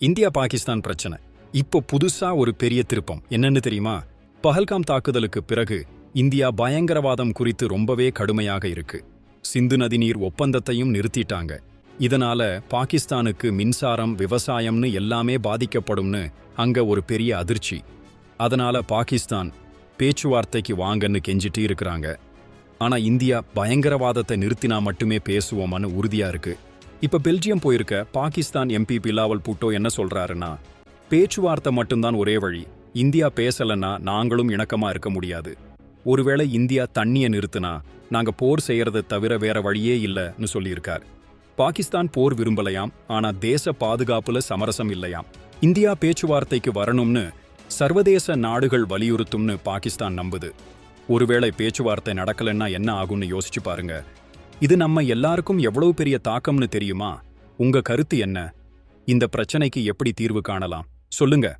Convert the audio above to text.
India Pakistan பிரச்சனை. இப்போ புதுசா ஒரு பெரிய திருப்பம். என்னன்னு தெரியுமா? பஹல்காம் தாக்குதலுக்கு பிறகு இந்தியா பயங்கரவாதம் குறித்து ரொம்பவே கடுமையாக இருக்கு. சிந்து நதிநீர் ஒப்பந்தத்தையும் நிறுத்திட்டாங்க. இதனால பாகிஸ்தானுக்கு மின்சாரம் விவசாயம்னு எல்லாமே பாதிக்கப்படும்னு அங்க ஒரு பெரிய அதிர்ச்சி. அதனால பாகிஸ்தான் பேச்சுவார்த்தைக்கு வாங்கன்னு கெஞ்சிட்டு இருக்கிறாங்க. ஆனா இந்தியா பயங்கரவாதத்தை நிறுத்தினா மட்டுமே பேசுவோமான்னு உறுதியா இருக்கு. இப்ப பெல்ஜியம் போயிருக்க பாகிஸ்தான் எம்பி பிலாவல் பூட்டோ என்ன சொல்றாருன்னா பேச்சுவார்த்தை மட்டும்தான் ஒரே வழி இந்தியா பேசலன்னா நாங்களும் இணக்கமா இருக்க முடியாது. ஒருவேளை இந்தியா தண்ணியை நிறுத்தினா நாங்க போர் செய்யறதை தவிர வேற வழியே இல்லைன்னு சொல்லியிருக்கார். பாகிஸ்தான் போர் விரும்பலையாம் ஆனா தேச பாதுகாப்புல சமரசம் இல்லையாம். இந்தியா பேச்சுவார்த்தைக்கு வரணும்னு சர்வதேச நாடுகள் வலியுறுத்தும்னு பாகிஸ்தான் நம்புது. ஒருவேளை பேச்சுவார்த்தை நடக்கலைன்னா என்ன ஆகும்னு யோசிச்சு பாருங்க இது நம்ம எல்லாருக்கும் எவ்வளவு பெரிய தாக்கம்னு தெரியுமா? உங்க கருத்து என்ன? இந்த பிரச்சனைக்கு எப்படி தீர்வு காணலாம்? சொல்லுங்க.